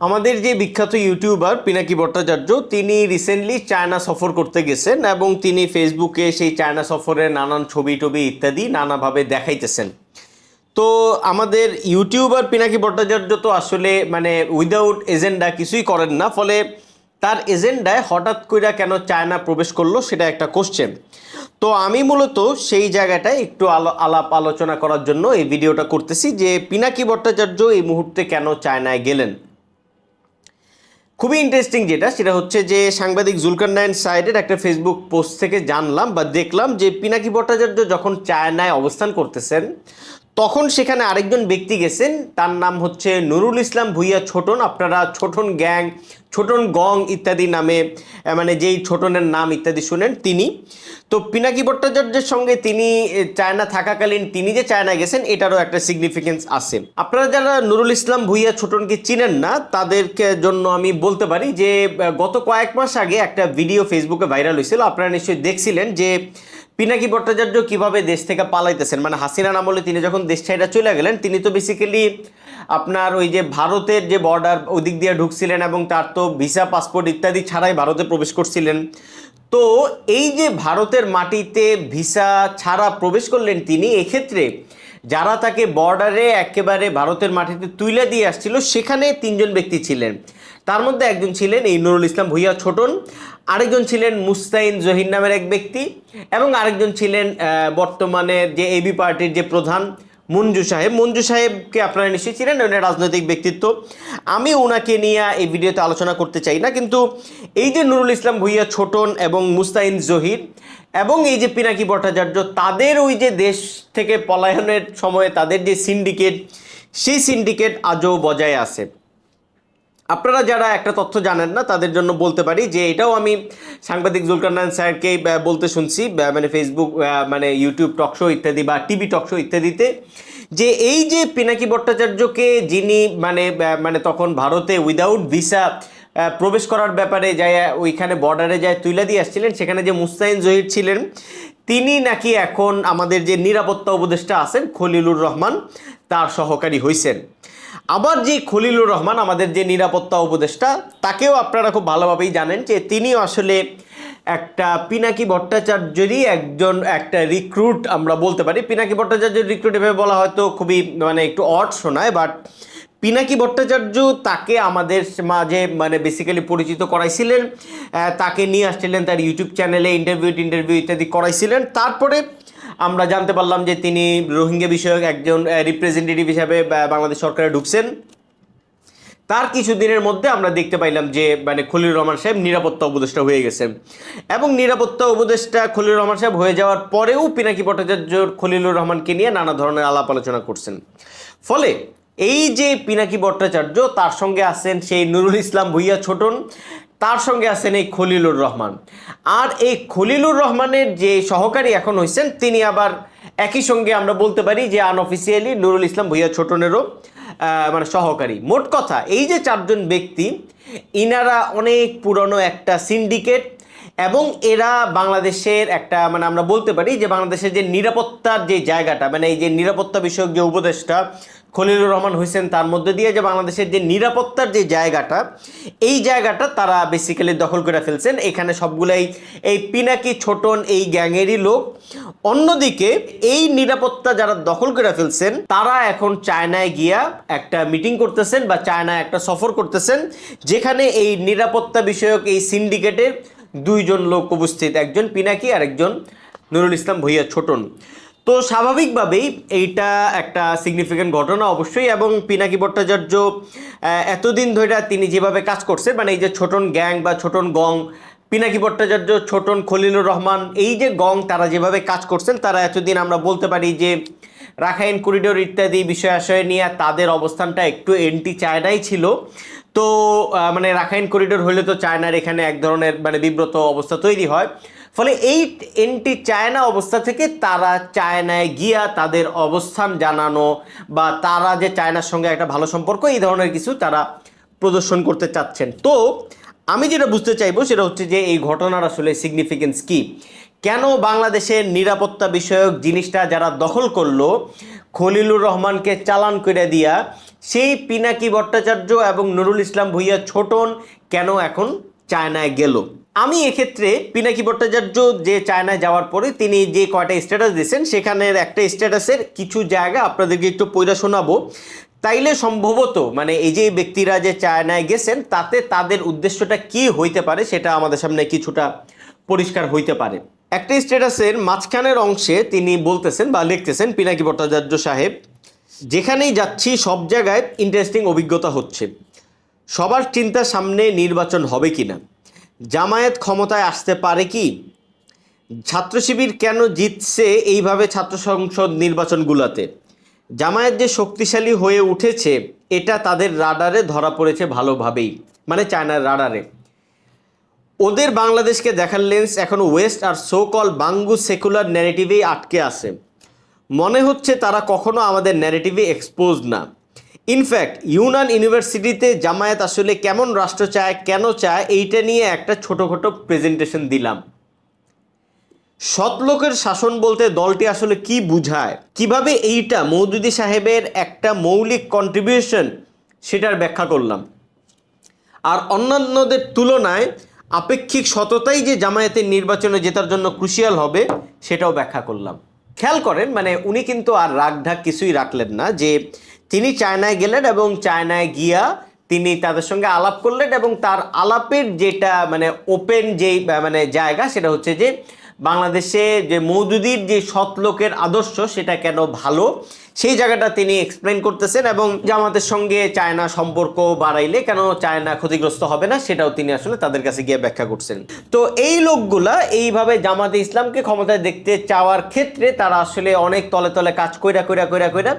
আমাদের যে বিখ্যাত ইউটিউবার পিনাকি ভট্টাচার্য, তিনি রিসেন্টলি চায়না সফর করতে গেছেন এবং তিনি ফেসবুকে সেই চায়না সফরের নানান ছবি টবি ইত্যাদি নানাভাবে দেখাইতেছেন। তো আমাদের ইউটিউবার পিনাকি ভট্টাচার্য তো আসলে মানে উইদাউট এজেন্ডা কিছুই করেন না, ফলে তার এজেন্ডায় হঠাৎ করে কেন চায়না প্রবেশ করল সেটা একটা কোশ্চেন তো আমি মূলত সেই জায়গাটায় একটু আলো আলাপ আলোচনা করার জন্য এই ভিডিওটা করতেছি যে পিনাকি ভট্টাচার্য এই মুহূর্তে কেন চায়নায় গেলেন। খুবই ইন্টারেস্টিং যেটা, সেটা হচ্ছে যে সাংবাদিক জুলকার নায়ন সাইডের একটা ফেসবুক পোস্ট থেকে জানলাম বা দেখলাম যে পিনাকি ভট্টাচার্য যখন চায়নায় অবস্থান করতেছেন তখন সেখানে আরেকজন ব্যক্তি গেছেন, তার নাম হচ্ছে নুরুল ইসলাম ভুইয়া ছোটন। আপনারা ছোটন গ্যাং, ছোটন গং ইত্যাদি নামে মানে যেই ছোটনের নাম ইত্যাদি শুনেন তিনি। তো পিনাকি ভট্টাচার্যের সঙ্গে তিনি চায়না থাকাকালীন তিনি যে চায়না গেছেন, এটারও একটা সিগনিফিকেন্স আছে। আপনারা যারা নুরুল ইসলাম ভুইয়া ছোটনকে চিনেন না, তাদেরকে জন্য আমি বলতে পারি যে গত কয়েক মাস আগে একটা ভিডিও ফেসবুকে ভাইরাল হয়েছিল। আপনারা নিশ্চয়ই দেখছিলেন যে পিনাকি ভট্টাচার্য কীভাবে দেশ থেকে পালাইতেছেন? মানে হাসিনা আমলে তিনি যখন দেশ ছাইটা চলে গেলেন, তিনি তো বেসিক্যালি আপনার ওই যে ভারতের যে বর্ডার ওদিক দিয়ে ঢুকছিলেন এবং তার তো ভিসা পাসপোর্ট ইত্যাদি ছাড়াই ভারতে প্রবেশ করছিলেন। তো এই যে ভারতের মাটিতে ভিসা ছাড়া প্রবেশ করলেন তিনি, এক্ষেত্রে যারা তাকে বর্ডারে একেবারে ভারতের মাটিতে তুলে দিয়ে আসছিল, সেখানে তিনজন ব্যক্তি ছিলেন। তার মধ্যে একজন ছিলেন এই নুরুল ইসলাম ভুইয়া ছোটন, আরেকজন ছিলেন মুস্তাইন জহির নামের এক ব্যক্তি এবং আরেকজন ছিলেন বর্তমানে যে এবি পার্টির যে প্রধান মঞ্জু সাহেব। মঞ্জু সাহেবকে আপনারা নিশ্চয়ই ছিলেন উনি রাজনৈতিক ব্যক্তিত্ব। আমি ওনাকে নিয়ে এই ভিডিওতে আলোচনা করতে চাই না, কিন্তু এই যে নুরুল ইসলাম ভুইয়া ছোটন এবং মুস্তাইন জহির এবং এই যে পিনাকি ভট্টাচার্য, তাদের ওই যে দেশ থেকে পলায়নের সময়ে তাদের যে সিন্ডিকেট, সেই সিন্ডিকেট আজও বজায় আছে। আপনারা যারা একটা তথ্য জানেন না, তাদের জন্য বলতে পারি যে এটাও আমি সাংবাদিক জুলকার নায়ন স্যারকে বলতে শুনছি মানে ফেসবুক মানে ইউটিউব টকশো ইত্যাদি বা টিভি টকশো ইত্যাদিতে, যে এই যে পিনাকি ভট্টাচার্যকে যিনি মানে মানে তখন ভারতে উইদাউট ভিসা প্রবেশ করার ব্যাপারে যায়, ওইখানে বর্ডারে যায় তুইলা দিয়ে আসছিলেন, সেখানে যে মুস্তাইন জহির ছিলেন, তিনি নাকি এখন আমাদের যে নিরাপত্তা উপদেষ্টা আছেন, খলিলুর রহমান, তার সহকারী হয়েছেন আবার যে খলিলুর রহমান, আমাদের যে নিরাপত্তা উপদেষ্টা, তাকেও আপনারা খুব ভালোভাবেই জানেন যে তিনি আসলে একটা পিনাকি ভট্টাচার্যেরই একজন, একটা রিক্রুট আমরা বলতে পারি। পিনাকি ভট্টাচার্যের রিক্রুট এভাবে বলা হয়তো খুবই মানে একটু অড শোনায় বাট পিনাকি ভট্টাচার্য তাকে আমাদের মাঝে মানে বেসিক্যালি পরিচিত করাইছিলেন। তাকে নিয়ে আসছিলেন, তার ইউটিউব চ্যানেলে ইন্টারভিউ ইন্টারভিউ ইত্যাদি করাইছিলেন। তারপরে আমরা জানতে পারলাম যে তিনি রোহিঙ্গা বিষয়ক একজন রিপ্রেজেন্টেটিভ হিসাবে বাংলাদেশ সরকারে ঢুকছেন। তার কিছুদিনের মধ্যে আমরা দেখতে পাইলাম যে মানে খলিল রহমান সাহেব নিরাপত্তা উপদেষ্টা হয়ে গেছেন। এবং নিরাপত্তা উপদেষ্টা খলিল রহমান সাহেব হয়ে যাওয়ার পরেও পিনাকি ভট্টাচার্য খলিলুর রহমানকে নিয়ে নানা ধরনের আলাপ আলোচনা করছেন। ফলে এই যে পিনাকি ভট্টাচার্য, তার সঙ্গে আছেন সেই নুরুল ইসলাম ভুইয়া ছোটন তার সঙ্গে আছেন এই খলিলুর রহমান। আর এই খলিলুর রহমানের যে সহকারী এখন হয়েছেন তিনি আবার একই সঙ্গে আমরা বলতে পারি যে আনঅফিসিয়ালি নুরুল ইসলাম ভুইয়া ছোটনেরও মানে সহকারী। মোট কথা, এই যে চারজন ব্যক্তি, ইনারা অনেক পুরনো একটা সিন্ডিকেট এবং এরা বাংলাদেশের একটা মানে আমরা বলতে পারি যে বাংলাদেশের যে নিরাপত্তার যে জায়গাটা মানে এই যে নিরাপত্তা বিষয়ক যে উপদেষ্টা খলিলুর রহমান হোসেন তার মধ্যে দিয়ে যে বাংলাদেশের যে নিরাপত্তার যে জায়গাটা, এই জায়গাটা তারা বেসিক্যালি দখল করে ফেলছেন। এখানে সবগুলাই এই পিনাকি ছোটন, এই গ্যাংয়েরই লোক। অন্যদিকে এই নিরাপত্তা যারা দখল করে ফেলছেন, তারা এখন চায়নায় গিয়া একটা মিটিং করতেছেন বা চায়নায় একটা সফর করতেছেন, যেখানে এই নিরাপত্তা বিষয়ক এই সিন্ডিকেটের দুইজন লোক উপস্থিত, একজন পিনাকি আর একজন নুরুল ইসলাম ভুইয়া ছোটন। তো স্বাভাবিকভাবেই এইটা একটা সিগনিফিক্যান্ট ঘটনা অবশ্যই এবং পিনাকি ভট্টাচার্য এতদিন ধরে তিনি যেভাবে কাজ করছে মানে এই যে ছোটন গ্যাং বা ছোটন গং, পিনাকি ভট্টাচার্য, ছোটন খলিলুর রহমান, এই যে গং তারা যেভাবে কাজ করছেন, তারা এতদিন আমরা বলতে পারি যে রাখাইন করিডোর ইত্যাদি বিষয় আশয় নিয়ে তাদের অবস্থানটা একটু এন্টি চায়নাই ছিল। তো মানে রাখাইন করিডোর হলে তো চায়নার এখানে এক ধরনের মানে বিব্রত অবস্থা তৈরি হয়। ফলে এই এন্টি চায়না অবস্থা থেকে তারা চায়নায় গিয়া তাদের অবস্থান জানানো বা তারা যে চায়নার সঙ্গে একটা ভালো সম্পর্ক, এই ধরনের কিছু তারা প্রদর্শন করতে চাচ্ছেন। তো আমি যেটা বুঝতে চাইব সেটা হচ্ছে যে এই ঘটনার আসলে সিগনিফিকেন্স কি? কেন বাংলাদেশের নিরাপত্তা বিষয়ক জিনিসটা যারা দখল করল, খলিলুর রহমানকে চালান করে দিয়া সেই পিনাকি ভট্টাচার্য এবং নুরুল ইসলাম ভুইয়া ছোটন কেন এখন চায়নায় গেল। আমি এক্ষেত্রে পিনাকি ভট্টাচার্য যে চায়নায় যাওয়ার পরে তিনি যে কয়টা স্ট্যাটাস দিয়েছেন, সেখানের একটা স্ট্যাটাসের কিছু জায়গা আপনাদেরকে একটু পয়রা শোনাবো। তাইলে সম্ভবত মানে এই যে ব্যক্তিরা যে চায়নায় গেছেন, তাতে তাদের উদ্দেশ্যটা কি হইতে পারে সেটা আমাদের সামনে কিছুটা পরিষ্কার হইতে পারে। একটা স্ট্যাটাসের মাঝখানের অংশে তিনি বলতেছেন বা লিখতেছেন পিনাকি ভট্টাচার্য সাহেব, যেখানেই যাচ্ছি সব জায়গায় ইন্টারেস্টিং অভিজ্ঞতা হচ্ছে। সবার চিন্তার সামনে নির্বাচন হবে কি না জামায়াত ক্ষমতায় আসতে পারে কি? ছাত্র শিবির কেন জিতছে এইভাবে ছাত্র সংসদ নির্বাচনগুলোতে? জামায়াত যে শক্তিশালী হয়ে উঠেছে, এটা তাদের রাডারে ধরা পড়েছে ভালোভাবেই মানে চায়নার রাডারে। ওদের বাংলাদেশকে দেখার লেন্স এখন ওয়েস্ট আর সো কল বাঙ্গু সেকুলার ন্যারেটিভেই আটকে আছে। মনে হচ্ছে তারা কখনো আমাদের ন্যারেটিভে এক্সপোজ না। ইনফ্যাক্ট ইউনান ইউনিভার্সিটিতে জামায়াত আসলে কেমন রাষ্ট্র চায়, কেন চায়, এইটা নিয়ে একটা ছোটোখাটো প্রেজেন্টেশন দিলাম। সৎলোকের শাসন বলতে দলটি আসলে কি বুঝায়, কীভাবে এইটা মৌদুদি সাহেবের একটা মৌলিক কন্ট্রিবিউশন সেটার ব্যাখ্যা করলাম। আর অন্যান্যদের তুলনায় আপেক্ষিক সততাই যে জামায়াতের নির্বাচনে জেতার জন্য ক্রুশিয়াল হবে, সেটাও ব্যাখ্যা করলাম। খেয়াল করেন মানে উনি কিন্তু আর রাগ ঢাক কিছুই রাখলেন না যে তিনি চায়নায় গেলেন এবং চায়নায় গিয়া তিনি তাদের সঙ্গে আলাপ করলেন এবং তার আলাপের যেটা মানে ওপেন যেই মানে জায়গা সেটা হচ্ছে যে বাংলাদেশে যে মৌদুদির যে সৎ লোকের আদর্শ, সেটা কেন ভালো? সেই জায়গাটা তিনি এক্সপ্লেন করতেছেন এবং জামাতের সঙ্গে চায়না সম্পর্ক বাড়াইলে কেন চায়না ক্ষতিগ্রস্ত হবে না, সেটাও তিনি আসলে তাদের কাছে গিয়ে ব্যাখ্যা করছেন। তো এই লোকগুলা এইভাবে জামাতে ইসলামকে ক্ষমতায় দেখতে চাওয়ার ক্ষেত্রে তারা আসলে অনেক তলে তলে কাজ কইরা কইরা কইরা কইরা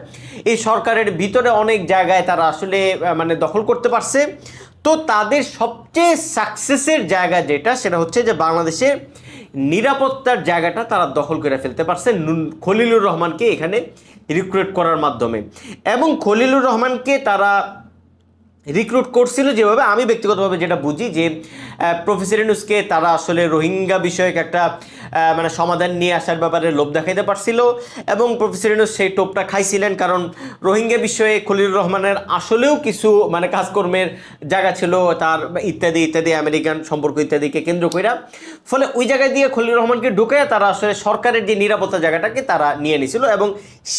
এই সরকারের ভিতরে অনেক জায়গায় তারা আসলে মানে দখল করতে পারছে। তো তাদের সবচেয়ে সাকসেসের জায়গা যেটা, সেটা হচ্ছে যে বাংলাদেশের নিরাপত্তার জায়গাটা তারা দখল করে ফেলতে পারছে। খলিলুর রহমানকে এখানে রিক্রুট করার মাধ্যমে। এবং খলিলুর রহমানকে তারা রিক্রুট করছিল যেভাবে আমি ব্যক্তিগতভাবে যেটা বুঝি যে প্রফেসর ইনুসকে তারা আসলে রোহিঙ্গা বিষয়ক একটা মানে সমাধান নিয়ে আসার ব্যাপারে লোভ দেখাইতে পারছিল এবং প্রফেসর ইনুস সেই টোপটা খাইছিলেন কারণ রোহিঙ্গা বিষয়ে খলিলুর রহমানের আসলেও কিছু মানে কাজকর্মের জায়গা ছিল তার ইত্যাদি ইত্যাদি, আমেরিকান সম্পর্ক ইত্যাদিকে কেন্দ্র কইরা। ফলে ওই জায়গায় দিয়ে খলিলুর রহমানকে ঢুকে তারা আসলে সরকারের যে নিরাপত্তা জায়গাটাকে তারা নিয়ে নিছিল এবং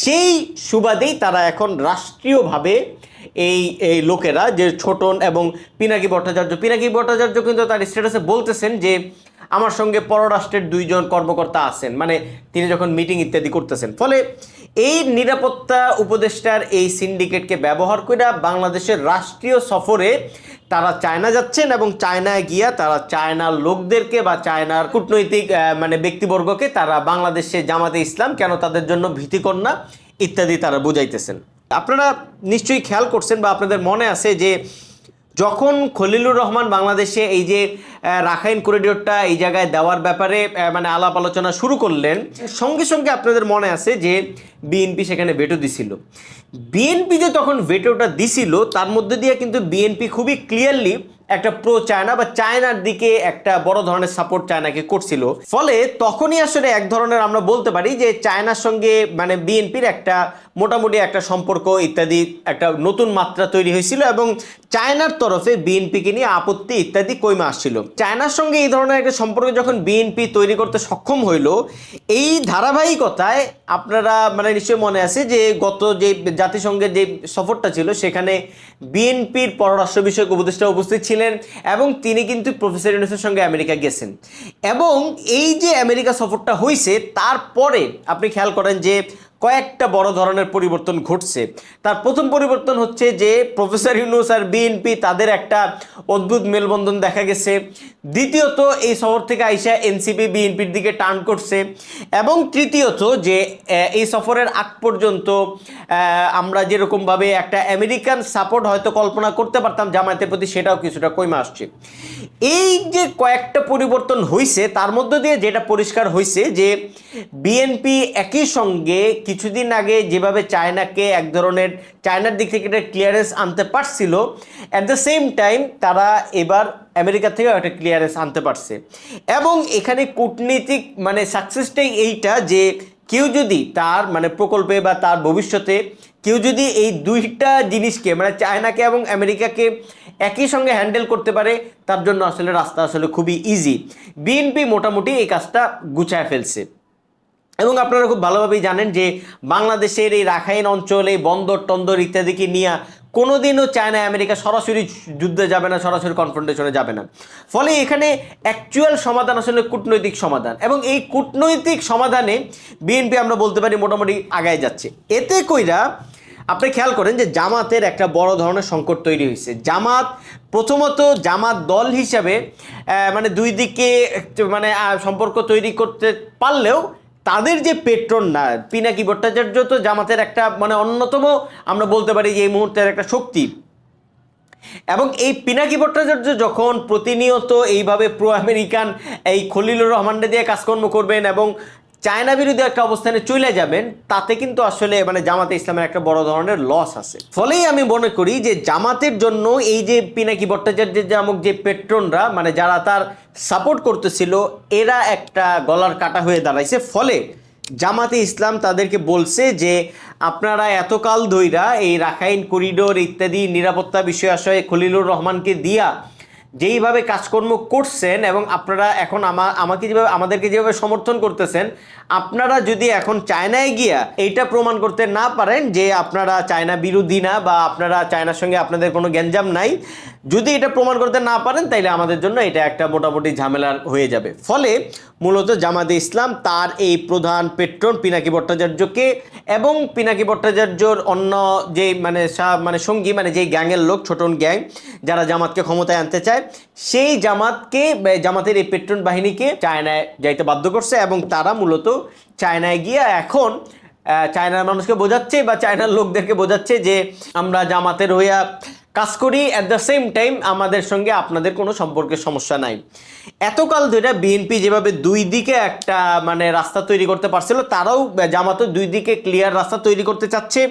সেই সুবাদেই তারা এখন রাষ্ট্রীয়ভাবে এই এই লোকেরা যে ছোটন এবং পিনাকি ভট্টাচার্য পিনাকি ভট্টাচার্য কিন্তু তার স্ট্যাটাসে বলতেছেন যে, আমার সঙ্গে পররাষ্ট্রের দুইজন কর্মকর্তা আছেন। মানে তিনি যখন মিটিং ইত্যাদি করতেছেন। ফলে এই নিরাপত্তা উপদেষ্টার এই সিন্ডিকেটকে ব্যবহার করে বাংলাদেশের রাষ্ট্রীয় সফরে তারা চায়না যাচ্ছেন এবং চায়নায় গিয়া তারা চায়নার লোকদেরকে বা চায়নার কূটনৈতিক মানে ব্যক্তিবর্গকে তারা বাংলাদেশে জামাতে ইসলাম কেন তাদের জন্য ভীতিকর না, ইত্যাদি তারা বুঝাইতেছেন। আপনারা নিশ্চয়ই খেয়াল করছেন বা আপনাদের মনে আছে যে যখন খলিলুর রহমান বাংলাদেশে এই যে রাখাইন করিডোরটা এই জায়গায় দেওয়ার ব্যাপারে মানে আলাপ আলোচনা শুরু করলেন, সঙ্গে সঙ্গে আপনাদের মনে আছে যে বিএনপি সেখানে ভেটো দিছিল। বিএনপি যে তখন ভেটোটা দিছিল, তার মধ্যে দিয়ে কিন্তু বিএনপি খুবই ক্লিয়ারলি একটা প্রো চায়না বা চায়নার দিকে একটা বড় ধরনের সাপোর্ট চায়নাকে করছিল। ফলে তখনই আসলে এক ধরনের আমরা বলতে পারি যে চায়নার সঙ্গে মানে বিএনপির একটা মোটামুটি একটা সম্পর্ক ইত্যাদি একটা নতুন মাত্রা তৈরি হয়েছিল এবং চায়নার তরফে বিএনপিকে নিয়ে আপত্তি ইত্যাদি কইমা আসছিল। চায়নার সঙ্গে এই ধরনের একটা সম্পর্ক যখন বিএনপি তৈরি করতে সক্ষম হইল, এই ধারাবাহিকতায় আপনারা মানে নিশ্চয়ই মনে আছে যে গত যে জাতিসংঘের যে সফরটা ছিল, সেখানে বিএনপির পররাষ্ট্র বিষয়ক উপদেষ্টা উপস্থিত ছিলেন। এবং তিনি কিন্তু প্রফেসর ইউনুসের সঙ্গে আমেরিকা গেছেন। এবং এই যে আমেরিকা সফরটা হয়েছে তারপরে আপনি খেয়াল করেন যে কয়েকটা বড় ধরনের পরিবর্তন ঘটছে। তার প্রথম পরিবর্তন হচ্ছে যে প্রফেসর ইউনুস আর বিএনপি তাদের একটা অদ্ভুত মেলবন্ধন দেখা গেছে। দ্বিতীয়ত, এই শহর থেকে আইসা এনসিপি, বিএনপির দিকে টার্ন করছে। এবং তৃতীয়ত যে এই সফরের আগ পর্যন্ত আমরা যেরকমভাবে একটা আমেরিকান সাপোর্ট হয়তো কল্পনা করতে পারতাম জামায়াতের প্রতি, সেটাও কিছুটা কমে আসছে। এই যে কয়েকটা পরিবর্তন হয়েছে তার মধ্য দিয়ে যেটা পরিষ্কার হয়েছে যে, বিএনপি একই সঙ্গে কিছুদিন আগে যেভাবে চায়নাকে এক ধরনের চায়নার দিক থেকে একটা ক্লিয়ারেন্স আনতে পারছিল অ্যাট দ্য সেম টাইম তারা এবার আমেরিকা থেকেও একটা ক্লিয়ারেন্স আনতে পারছে। এবং এখানে কূটনীতিক মানে সাকসেসটাই এইটা যে কেউ যদি তার মানে প্রকল্পে বা তার ভবিষ্যতে কেউ যদি এই দুইটা জিনিসকে মানে চায়নাকে এবং আমেরিকাকে একই সঙ্গে হ্যান্ডেল করতে পারে, তার জন্য আসলে রাস্তা আসলে খুবই ইজি বিএনপি মোটামুটি এই কাজটা গুছায় ফেলছে। এবং আপনারা খুব ভালোভাবেই জানেন যে বাংলাদেশের এই রাখাইন অঞ্চল বন্দর টন্দর ইত্যাদিকে নিয়ে কোনোদিনও চায়না আমেরিকা সরাসরি যুদ্ধে যাবে না, সরাসরি কনফ্রন্টেশনে যাবে না। ফলে এখানে অ্যাকচুয়াল সমাধান আসলে কূটনৈতিক সমাধান এবং এই কূটনৈতিক সমাধানে বিএনপি আমরা বলতে পারি মোটামুটি আগায় যাচ্ছে। এতে কইরা আপনি খেয়াল করেন যে জামাতের একটা বড় ধরনের সংকট তৈরি হয়েছে জামাত প্রথমত জামাত দল হিসাবে মানে দুই দিকে মানে সম্পর্ক তৈরি করতে পারলেও তাদের যে পেট্রন না, পিনাকি ভট্টাচার্য তো জামাতের একটা মানে অন্যতম, আমরা বলতে পারি যে এই মুহূর্তের একটা শক্তি। এবং এই পিনাকি ভট্টাচার্য যখন প্রতিনিয়ত এইভাবে প্রো আমেরিকান এই খলিলুর রহমানরা দিয়ে কাজকর্ম করবেন এবং চায়না বিরোধী একটা অবস্থানে চলে যাবেন, তাতে কিন্তু আসলে মানে জামাতে ইসলামের একটা বড় ধরনের লস আছে। ফলেই আমি মনে করি যে জামাতের জন্য এই যে পিনাকি ভট্টাচার্যের নামক যে পেট্রনরা মানে যারা তার সাপোর্ট করতেছিল, এরা একটা গলার কাটা হয়ে দাঁড়াইছে। ফলে জামাতে ইসলাম তাদেরকে বলছে যে, আপনারা এতকাল ধইরা এই রাখাইন করিডোর ইত্যাদি নিরাপত্তা বিষয় আশয়ে খলিলুর রহমানকে দিয়া যেইভাবে কাজকর্ম করছেন এবং আপনারা এখন আমা, আমাকে যেভাবে, আমাদেরকে যেভাবে সমর্থন করতেছেন, আপনারা যদি এখন চায়নায় গিয়া এইটা প্রমাণ করতে না পারেন যে আপনারা চায়না বিরোধী না বা আপনারা চায়নার সঙ্গে আপনাদের কোনো গ্যাঞ্জাম নাই যদি এটা প্রমাণ করতে না পারেন, তাইলে আমাদের জন্য এটা একটা মোটামুটি ঝামেলার হয়ে যাবে। ফলে মূলত জামাতে ইসলাম তার এই প্রধান পেট্রন পিনাকি ভট্টাচার্যকে এবং পিনাকি ভট্টাচার্যর অন্য যে মানে মানে সঙ্গী মানে যেই গ্যাংয়ের লোক, ছোটন গ্যাং, যারা জামাতকে ক্ষমতায় আনতে চায়, সেই জামাতকে জামাতের এই পেট্রন বাহিনীকে চায়নায় যাইতে বাধ্য করছে এবং তারা মূলত চায়নায় গিয়ে এখন চায়নার মানুষকে বোঝাচ্ছে বা চায়নার লোকদেরকে বোঝাচ্ছে যে আমরা জামাতের হইয়া কাজ করি অ্যাট দ্য সেম টাইম আমাদের সঙ্গে আপনাদের কোনো সম্পর্কের সমস্যা নাই। এতকাল ধরে বিএনপি যেভাবে দুই দিকে একটা মানে রাস্তা তৈরি করতে পারছিল, তারাও জামাতও দুই দিকে ক্লিয়ার রাস্তা তৈরি করতে চাচ্ছে।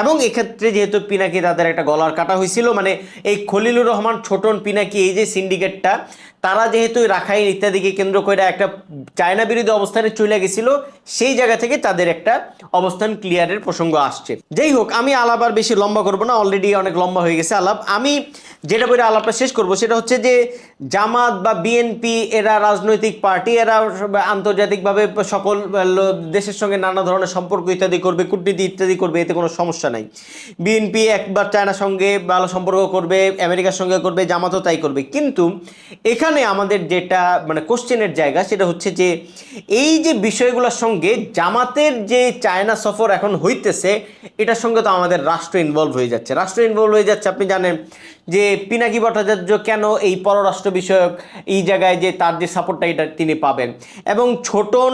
এবং এক্ষেত্রে যেহেতু পিনাকি তাদের একটা গলার কাটা হয়েছিল মানে এই খলিলুর রহমান, ছোটন পিনাকি, এই যে সিন্ডিকেটটা তারা যেহেতু রাখাইন ইত্যাদিকে কেন্দ্র করে একটা চায়না বিরোধী অবস্থানে চলে গেছিল, সেই জায়গা থেকে তাদের একটা অবস্থান ক্লিয়ারের প্রসঙ্গ আসছে। যাই হোক, আমি আলাপ আর বেশি লম্বা করব না অলরেডি অনেক লম্বা হয়ে গেছে আলাপ। আমি যেটা বলে আলাপটা শেষ করব, সেটা হচ্ছে যে জামাত বা বিএনপি এরা রাজনৈতিক পার্টি, এরা আন্তর্জাতিকভাবে সকল দেশের সঙ্গে নানা ধরনের সম্পর্ক ইত্যাদি করবে, কূটনীতি ইত্যাদি করবে, এতে কোনো সমস্যা নাই। বিএনপি একবার চায়নার সঙ্গে ভালো সম্পর্ক করবে, আমেরিকার সঙ্গে করবে, জামাতও তাই করবে। কিন্তু এখানে আমাদের যেটা মানে কোশ্চেনের জায়গা সেটা হচ্ছে যে, এই যে বিষয়গুলোর সঙ্গে জামাতের যে চায়না সফর এখন হইতেছে, এটার সঙ্গে তো আমাদের রাষ্ট্র ইনভলভ হয়ে যাচ্ছে। রাষ্ট্র ইনভলভ হয়ে যাচ্ছে, আপনি জানেন যে পিনাকি ভট্টাচার্য কেন এই পররাষ্ট্র বিষয়ক এই জায়গায় যে তার যে সাপোর্টটা এটা তিনি পাবেন? এবং ছোটন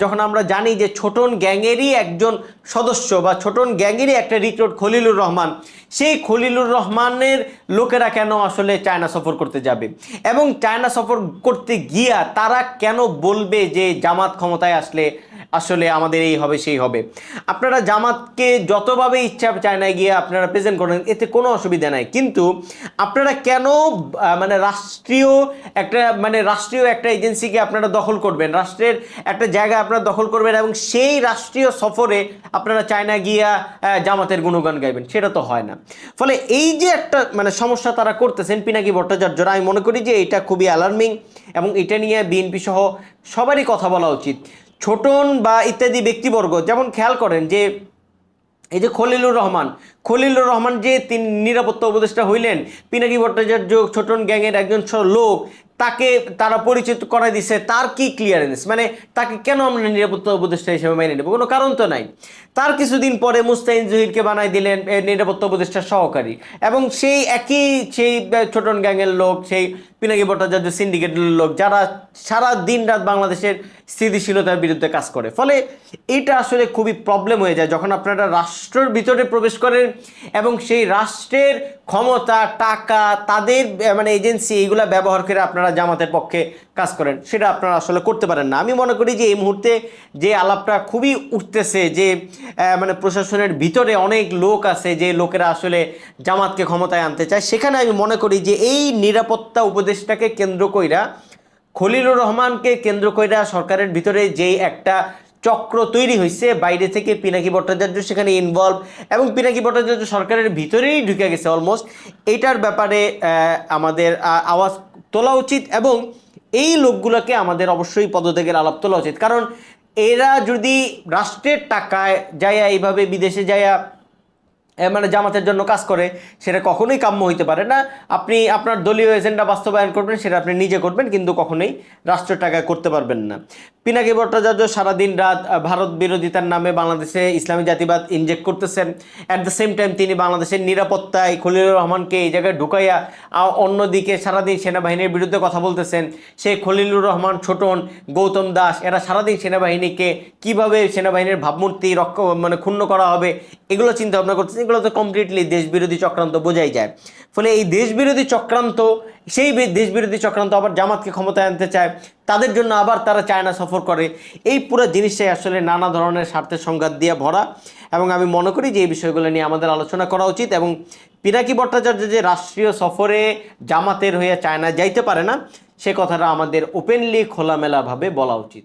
যখন আমরা জানি যে ছোটন গ্যাংয়েরই একজন সদস্য বা ছোটন গ্যাংয়েরই একটা রিক্রুট খলিলুর রহমান, সেই খলিলুর রহমানের লোকেরা কেন আসলে চায়না সফর করতে যাবে? এবং চায়না সফর করতে গিয়া তারা কেন বলবে যে জামাত ক্ষমতায় আসলে আসলে আমাদের এই হবে, সেই হবে? আপনারা জামাতকে যতভাবে ইচ্ছা চায়নায় গিয়ে আপনারা প্রেজেন্ট করেন এতে কোনো অসুবিধা নাই। কিন্তু আপনারা কেন মানে রাষ্ট্রীয় একটা মানে রাষ্ট্রীয় একটা এজেন্সিকে আপনারা দখল করবেন? রাষ্ট্রের একটা জায়গা আপনারা দখল করবেন এবং সেই রাষ্ট্রীয় সফরে আপনারা চায়না গিয়া জামাতের গুণগান গাইবেন। সেটা তো হয় না। ফলে এই যে একটা মানে সমস্যা তারা করতেছেন পিনাকি ভট্টাচার্যরা আমি মনে করি যে এটা খুবই অ্যালার্মিং এবং এটা নিয়ে বিএনপি সহ সবারই কথা বলা উচিত। ছোটন বা ইত্যাদি ব্যক্তিবর্গ যেমন খেয়াল করেন যে এই যে খলিলুর রহমান খলিলুর রহমান যে তিন নিরাপত্তা উপদেষ্টা হইলেন, পিনাকি ভট্টাচার্য ছোটন গ্যাংয়ের একজন লোক, তাকে তারা পরিচিত করাই দিছে, তার কি ক্লিয়ারেন্স মানে তাকে কেন আমরা নিরাপত্তা উপদেষ্টা হিসেবে মেনে নেব? কোনো কারণ তো নাই। তার কিছুদিন পরে মুস্তাইন জহিরকে বানাই দিলেন নিরাপত্তা উপদেষ্টা সহকারী। এবং সেই একই, সেই ছোটন গ্যাংয়ের লোক, সেই পিনাকি ভট্টাচার্য সিন্ডিকেটের লোক যারা সারা দিন রাত বাংলাদেশের স্থিতিশীলতার বিরুদ্ধে কাজ করে। ফলে এটা আসলে খুবই প্রবলেম হয়ে যায় যখন আপনারা রাষ্ট্রের ভিতরে প্রবেশ করেন এবং সেই রাষ্ট্রের ক্ষমতা, টাকা, তাদের মানে এজেন্সি এইগুলা ব্যবহার করে আপনারা জামাতের পক্ষে কাজ করেন, সেটা আপনারা আসলে করতে পারেন না। আমি মনে করি যে এই মুহূর্তে যে আলাপটা খুবই উঠতেছে যে মানে প্রশাসনের ভিতরে অনেক লোক আছে যে লোকেরা আসলে জামাতকে ক্ষমতায় আনতে চায়, সেখানে আমি মনে করি যে এই নিরাপত্তা উপদেশটাকে কেন্দ্র কইরা, খলিলুর রহমানকে কেন্দ্র কইরা সরকারের ভিতরে যেই একটা চক্র তৈরি হয়েছে বাইরে থেকে পিনাকি ভট্টাচার্য সেখানে ইনভলভ এবং পিনাকি ভট্টাচার্য সরকারের ভিতরেই ঢুকে গেছে অলমোস্ট এটার ব্যাপারে আমাদের আওয়াজ তোলা উচিত এবং এই লোকগুলোকে আমাদের অবশ্যই পদত্যাগের আলাপ তোলা উচিত। কারণ এরা যদি রাষ্ট্রের টাকায় যাইয়া এইভাবে বিদেশে যাইয়া মানে জামাতের জন্য কাজ করে, সেটা কখনোই কাম্য হইতে পারে না। আপনি আপনার দলীয় এজেন্ডা বাস্তবায়ন করবেন, সেটা আপনি নিজে করবেন, কিন্তু কখনোই রাষ্ট্রের টাকায় করতে পারবেন না। পিনাকি ভট্টাচার্য সারাদিন রাত ভারত বিরোধিতার নামে বাংলাদেশে ইসলামী জাতিবাদ ইনজেক্ট করতেছেন। অ্যাট দ্য সেম টাইম তিনি বাংলাদেশের নিরাপত্তায় খলিলুর রহমানকে এই জায়গায় ঢুকাইয়া অন্যদিকে সারাদিন সেনাবাহিনীর বিরুদ্ধে কথা বলতেছেন। সেই খলিলুর রহমান ছোটন গৌতম দাস, এরা সারাদিন সেনাবাহিনীকে কীভাবে সেনাবাহিনীর ভাবমূর্তি রক্ষ মানে ক্ষুণ্ণ করা হবে, এগুলো চিন্তা ভাবনা করতেছেন। এগুলো তো কমপ্লিটলি দেশবিরোধী চক্রান্ত বোঝাই যায়। ফলে এই দেশবিরোধী চক্রান্ত সেই দেশবিরোধী চক্রান্ত আবার জামাতকে ক্ষমতায় আনতে চায়, তাদের জন্য আবার তারা চায়না সফর করে। এই পুরো জিনিসটাই আসলে নানা ধরনের স্বার্থে সংঘাত দিয়ে ভরা এবং আমি মনে করি যে এই বিষয়গুলো নিয়ে আমাদের আলোচনা করা উচিত এবং পিনাকি ভট্টাচার্য যে রাষ্ট্রীয় সফরে জামাতের হয়ে চায়না যাইতে পারে না, সে কথাটা আমাদের ওপেনলি খোলামেলাভাবে বলা উচিত।